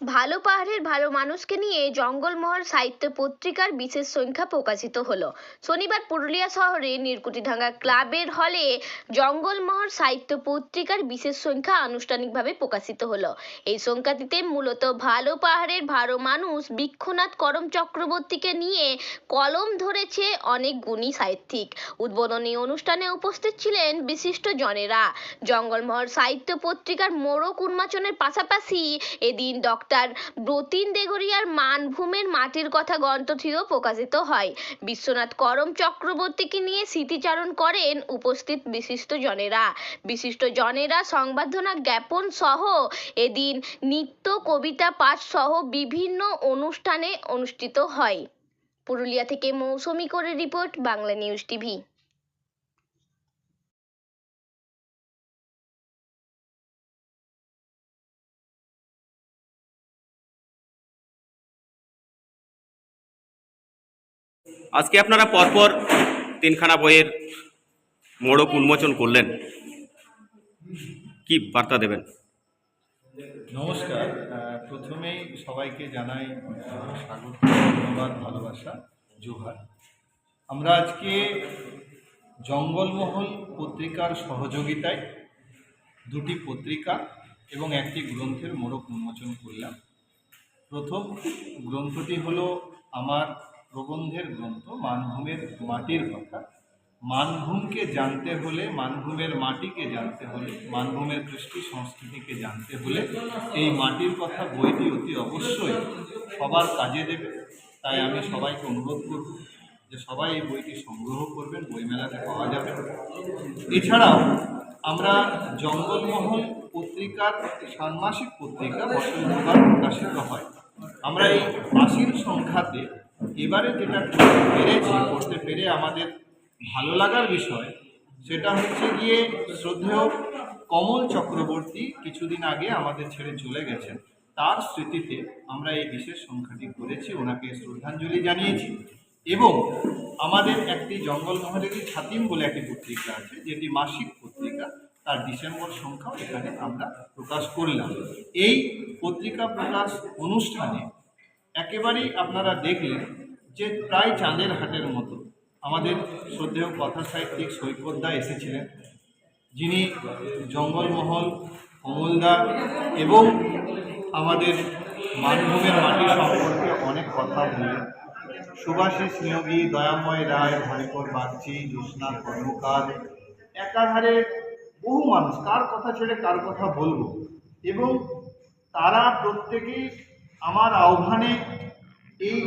ভালো পাহাড়ের ভালো মানুষকে নিয়ে জঙ্গলমহল সাহিত্য পত্রিকার বিশেষ সংখ্যা প্রকাশিত হলো। শনিবার পুরুলিয়া শহরে নীলকুঠিডাঙ্গা ক্লাবের হলে জঙ্গলমহল সাহিত্য পত্রিকার বিশেষ সংখ্যা আনুষ্ঠানিকভাবে প্রকাশিত হলো। এই সংখ্যাটিতে মূলত ভালো পাহাড়ের ভালো মানুষ বৃক্ষনাথ করম চক্রবর্তীকে নিয়ে কলম ধরেছে অনেক গুণী সাহিত্যিক। উদ্বোধনী অনুষ্ঠানে উপস্থিত ছিলেন বিশিষ্ট জনেরা। জঙ্গলমহল সাহিত্য পত্রিকার মোড়ক উন্মোচনের পাশাপাশি এদিন ডক্টর ব্রতিন দেগরিয়ার মানভূমের মাটির কথা গ্রন্থটিও প্রকাশিত হয়। বিশ্বনাথ করম চক্রবর্তীকে নিয়ে স্মৃতিচারণ করেন উপস্থিত বিশিষ্ট জনেরা। বিশিষ্ট জনেরা সংবর্ধনা জ্ঞাপন সহ এদিন নৃত্য কবিতা পাঠ সহ বিভিন্ন অনুষ্ঠানে অনুষ্ঠিত হয়। পুরুলিয়া থেকে মৌসুমী করে রিপোর্ট, বাংলা নিউজ টিভি। আজকে আপনারা পরপর তিনখানা বইয়ের মোড়ক উন্মোচন করলেন। কি বার্তা দেবেন? নমস্কার। প্রথমেই সবাইকে জানাই স্বাগত, ধন্যবাদ, ভালোবাসা, জোহার। আমরা আজকে জঙ্গলমহল পত্রিকার সহযোগিতায় দুটি পত্রিকা এবং একটি গ্রন্থের মোড়ক উন্মোচন করলাম। প্রথম গ্রন্থটি হলো আমার প্রবন্ধের গ্রন্থ মানভূমের মাটির কথা। মানভূমকে জানতে হলে, মানভূমের মাটিকে জানতে হলে, মানভূমের কৃষ্টি সংস্কৃতিকে জানতে হলে এই মাটির কথা বইটি অতি অবশ্যই সবার কাজে দেবে। তাই আমি সবাইকে অনুরোধ করব যে সবাই এই বইটি সংগ্রহ করবেন, বইমেলাতে পাওয়া যাবে। এছাড়াও আমরা জঙ্গলমহল পত্রিকার ষান্মাসিক পত্রিকা বসন্তকাল প্রকাশিত হয়। আমরা এই আশির সংখ্যাতে এবারে যেটা পেরেছি, করতে পেরে আমাদের ভালো লাগার বিষয়, সেটা হচ্ছে গিয়ে শ্রদ্ধেয় কমল চক্রবর্তী কিছুদিন আগে আমাদের ছেড়ে চলে গেছেন। তার স্মৃতিতে আমরা এই বিশেষ সংখ্যাটি করেছি, ওনাকে শ্রদ্ধাঞ্জলি জানিয়েছি। এবং আমাদের একটি জঙ্গলমহলেরই ছাতিম বলে একটি পত্রিকা আছে, যেটি মাসিক পত্রিকা। তার ডিসেম্বর সংখ্যাও এখানে আমরা প্রকাশ করলাম। এই পত্রিকা প্রকাশ অনুষ্ঠানে একেবারেই আপনারা দেখলেন যে প্রায় চাঁদের হাটের মতো আমাদের শ্রদ্ধেয় কথা সাহিত্যিক সৈকতদা এসেছিলেন। যিনি জঙ্গলমহল কমলদা এবং আমাদের মানভূমের মাটি সম্পর্কে অনেক কথা বললেন। সুভাষিস নিয়োগী, দয়াময় রায় হরিপর বাগচি, জ্যোৎস্না কর্মকার, একাধারে বহু মানুষ, কার কথা ছেড়ে কার কথা বলব? এবং তারা প্রত্যেকেই আমার আহ্বানে এই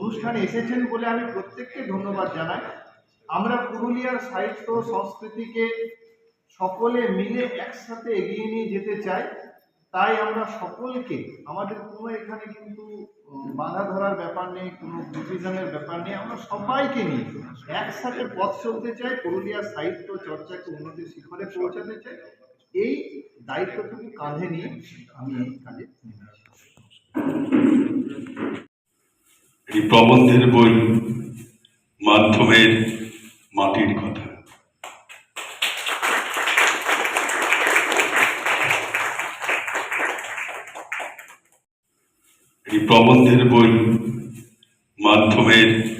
অনুষ্ঠানে এসেছেন বলে আমি প্রত্যেককে ধন্যবাদ জানাই। আমরা পুরুলিয়ার সাহিত্য সংস্কৃতিকে সকলে মিলে একসাথে এগিয়ে নিয়ে যেতে চাই। তাই আমরা সকলকে, আমাদের কোনো এখানে কিন্তু বাধা ধরার ব্যাপার নেই, কোনো গ্রুপিজমের ব্যাপার নেই, আমরা সবাইকে নিয়ে একসাথে পথ চলতে চাই, পুরুলিয়ার সাহিত্য চর্চাকে উন্নতির শিখরে পৌঁছাতে চাই। এই দায়িত্বটুকু কাঁধে নিয়ে আমি এই কাজে নেমেছি। এই প্রবন্ধের বই মাধ্যমের মাটির কথা। এই প্রবন্ধের বই মাধ্যমের